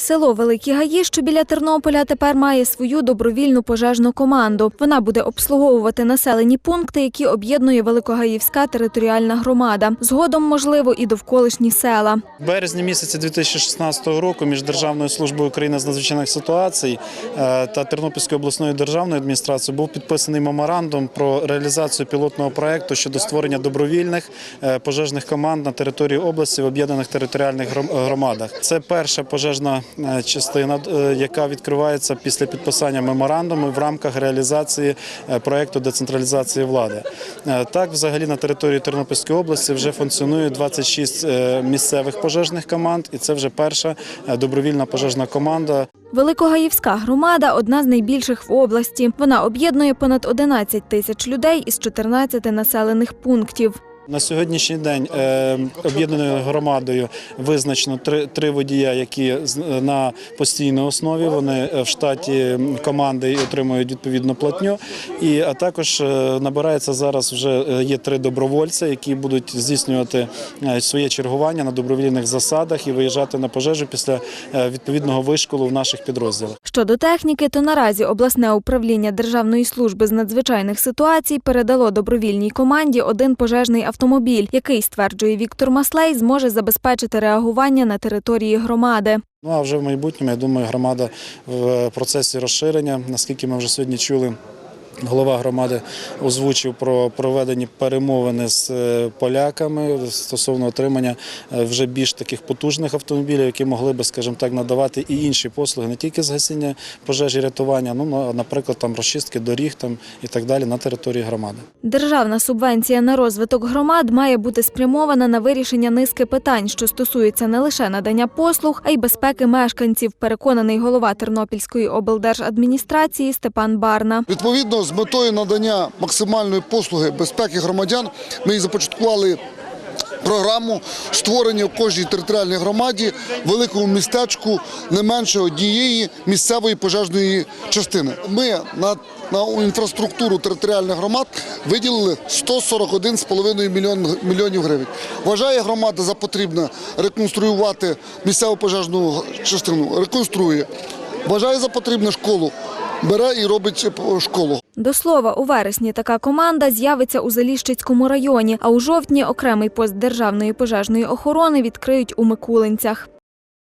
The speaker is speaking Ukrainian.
Село Великі Гаї, що біля Тернополя, тепер має свою добровільну пожежну команду. Вона буде обслуговувати населені пункти, які об'єднує Великогаївська територіальна громада. Згодом, можливо, і довколишні села. В березні місяці 2016 року між Державною службою України з надзвичайних ситуацій е, та Тернопільською обласною державною адміністрацією був підписаний меморандум про реалізацію пілотного проекту щодо створення добровільних е, пожежних команд на території області в об'єднаних територіальних громадах. Це перша пожежна частина, е, яка відкривається після підписання меморандуму в рамках реалізації е, проекту децентралізації влади. Е, Так, взагалі на території Тернопільської області вже функціонує 26 е, місцевих пожежних команд, і це вже перша е, добровільна пожежна команда Великогаївська громада одна з найбільших в області. Вона об'єднує понад 11 тисяч людей із 14 населених пунктів. На сьогоднішній день е, об'єднаною громадою визначено три, три водія, які на постійній основі вони е, в штаті команди отримують відповідну платню. І а також е, набирається зараз вже є три добровольця, які будуть здійснювати своє чергування на добровільних засадах і виїжджати на пожежу після відповідного вишколу в наших підрозділах. Щодо техніки, то наразі обласне управління Державної служби з надзвичайних ситуацій передало добровільній команді один пожежний автомобіль, який, стверджує Віктор Маслей, зможе забезпечити реагування на території громади. Ну а вже в майбутньому, я думаю, громада в процесі розширення, наскільки ми вже сьогодні чули. Голова громади озвучив про проведені перемовини з е, поляками стосовно отримання е, вже більш таких потужних автомобілів, які могли би, скажімо так, надавати і інші послуги, не тільки з гасіння пожежі, рятування, ну а, наприклад, там розчистки доріг там і так далі на території громади. Державна субвенція на розвиток громад має бути спрямована на вирішення низки питань, що стосуються не лише надання послуг, а й безпеки мешканців, переконаний голова Тернопільської облдержадміністрації Степан Барна. Відповідно, з метою надання максимальної послуги безпеки громадян, ми і започаткували програму створення в кожній територіальній громаді великому містечку не менше однієї місцевої пожежної частини. Ми на, на інфраструктуру територіальних громад виділили 141,5 мільйон, мільйонів гривень. Вважає громада за потрібне реконструювати місцеву пожежну частину, реконструює. Вважає за потрібне школу, бере і робить школу. До слова, у вересні така команда з'явиться у Заліщицькому районі, а у жовтні окремий пост державної пожежної охорони відкриють у Микулинцях.